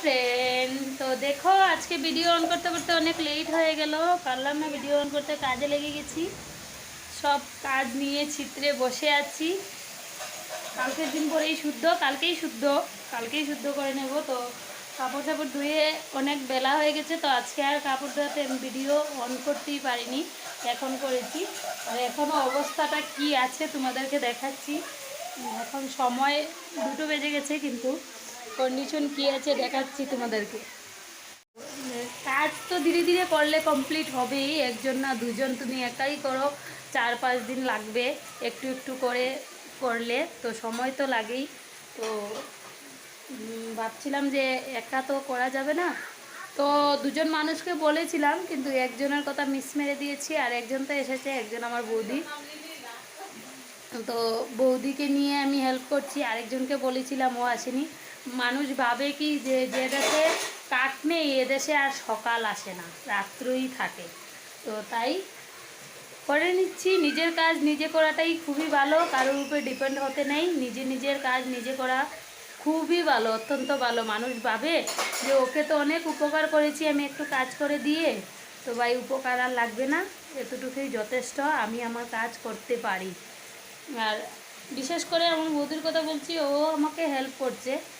Friend তো দেখো, আজকে ভিডিও অন করতে করতে অনেক লেট হয়ে গেল। পারলাম না ভিডিও অন করতে কাজে লেগে গেছি। সব কাজ নিয়ে চিত্রে বসে আছি। কালকের দিন পরেই শুদ্ধ, কালকেই শুদ্ধ। কালকেই শুদ্ধ করে নেব। তো কাপড় টাপড় ধুয়ে অনেক বেলা হয়ে গেছে, তো আজকে আর কাপড় ধোয়াতে ভিডিও অন করতেই পারিনি। এখন করেছি। আর এখনও অবস্থাটা কি আছে তোমাদেরকে দেখাচ্ছি। এখন সময় দুটো বেজে গেছে কিন্তু। কন্ডিশন কি আছে দেখাচ্ছি তোমাদেরকে। কাজ তো ধীরে ধীরে করলে কমপ্লিট হবেই, একজন না দুজন তুমি একাই করো, চার পাঁচ দিন লাগবে একটু একটু করে করলে, তো সময় তো লাগেই। তো ভাবছিলাম যে একা তো করা যাবে না। তো দুজন মানুষকে বলেছিলাম, কিন্তু একজনের কথা মিস মেরে দিয়েছি, আর একজন তো এসেছে, একজন আমার বৌদি। তো বৌদিকে নিয়ে আমি হেল্প করছি, আরেকজনকে বলেছিলাম, ও আসেনি। মানুষ ভাবে কি যে যে দেশে কাক নেই এদেশে আর সকাল আসে না, রাত্রই থাকে। তো তাই করে নিচ্ছি। নিজের কাজ নিজে করাটাই খুবই ভালো, কারোর উপরে ডিপেন্ড হতে নেই। নিজে নিজের কাজ নিজে করা খুবই ভালো, অত্যন্ত ভালো। মানুষ ভাবে যে, ওকে তো অনেক উপকার করেছি, আমি একটু কাজ করে দিয়ে, তো ভাই উপকার আর লাগবে না। এতটুকুই যথেষ্ট, আমি আমার কাজ করতে পারি। আর বিশেষ করে আমার বৌদির কথা বলছি, ও আমাকে হেল্প করছে।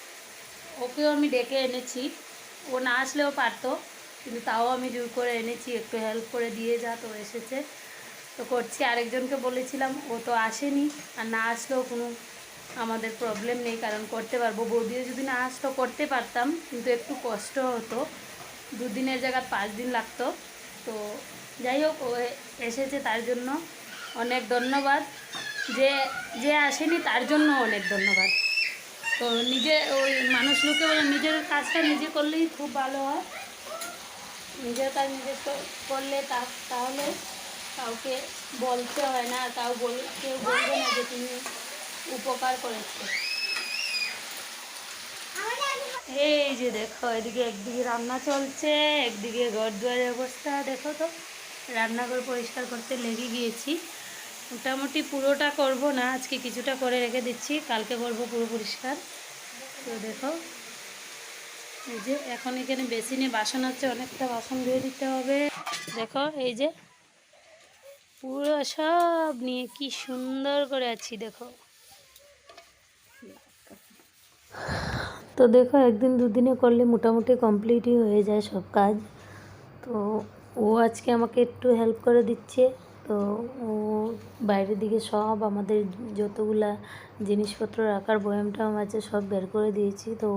ওকেও আমি ডেকে এনেছি। ও না আসলেও পারতো, কিন্তু তাও আমি জোর করে এনেছি, একটু হেল্প করে দিয়ে যা, তো এসেছে। তো করছি, আরেকজনকে বলেছিলাম, ও তো আসেনি, আর না আসলেও কোনো আমাদের প্রবলেম নেই, কারণ করতে পারব। বৌদিও যদি না আসতো, করতে পারতাম, কিন্তু একটু কষ্ট হতো। দুদিনের জায়গায় পাঁচ দিন লাগতো। তো যাই হোক, ও এসেছে তার জন্য অনেক ধন্যবাদ। যে যে আসেনি, তার জন্য অনেক ধন্যবাদ। তো নিজে ওই মানুষ লোকে নিজের কাজটা নিজে করলেই খুব ভালো হয়। নিজের কাজ নিজে করলে তা, তাহলে কাউকে বলতে হয় না তাও বল, কেউ বলবে না যে তুমি উপকার করেছ। এই যে দেখো, এদিকে একদিকে রান্না চলছে, একদিকে ঘর দুয়ারের অবস্থা। দেখো তো, রান্নাঘর পরিষ্কার করতে লেগে গিয়েছি। মোটামুটি পুরোটা করব না, আজকে কিছুটা করে রেখে দিচ্ছি, কালকে করব পুরো পরিষ্কার। তো দেখো, এই যে এখন এখানে বেসিনে বাসন আছে, অনেকটা বাসন ধুয়ে দিতে হবে। দেখো, এই যে পুরো সব নিয়ে কি সুন্দর করে আছি, দেখো। তো দেখো, একদিন দুদিনে করলে মোটামুটি কমপ্লিটই হয়ে যায় সব কাজ। তো ও আজকে আমাকে একটু হেল্প করে দিচ্ছে, তো ও বাইরের দিকে সব আমাদের যতগুলা জিনিসপত্র রাখার বয়ামটাম আছে সব বের করে দিয়েছি। তো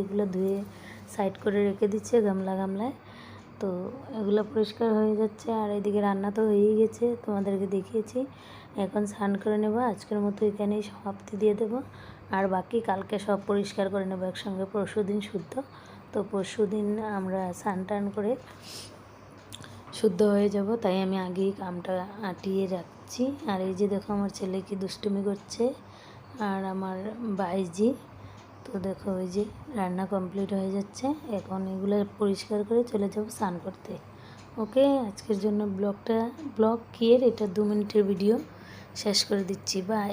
এগুলো ধুয়ে সাইড করে রেখে দিচ্ছে গামলা গামলায়। তো এগুলো পরিষ্কার হয়ে যাচ্ছে আর এদিকে রান্না তো হয়েই গেছে, তোমাদেরকে দেখিয়েছি। এখন স্নান করে নেব, আজকের মতো এখানেই সমাপ্তি দিয়ে দেব। আর বাকি কালকে সব পরিষ্কার করে নেব একসঙ্গে পরশু দিন শুদ্ধ। তো পরশু দিন আমরা স্নান টান করে শুদ্ধ হয়ে যাব, তাই আমি আগেই কামটা আটিয়ে রাখছি। আর এই যে দেখো আমার ছেলে কি দুষ্টুমি করছে আর আমার বাইজি তো দেখো ওই যে রান্না কমপ্লিট হয়ে যাচ্ছে। এখন এগুলো পরিষ্কার করে চলে যাব স্নান করতে। ওকে, আজকের জন্য ব্লগটা, ব্লগ কিয়ের এটা দু মিনিটের ভিডিও। শেষ করে দিচ্ছি বাই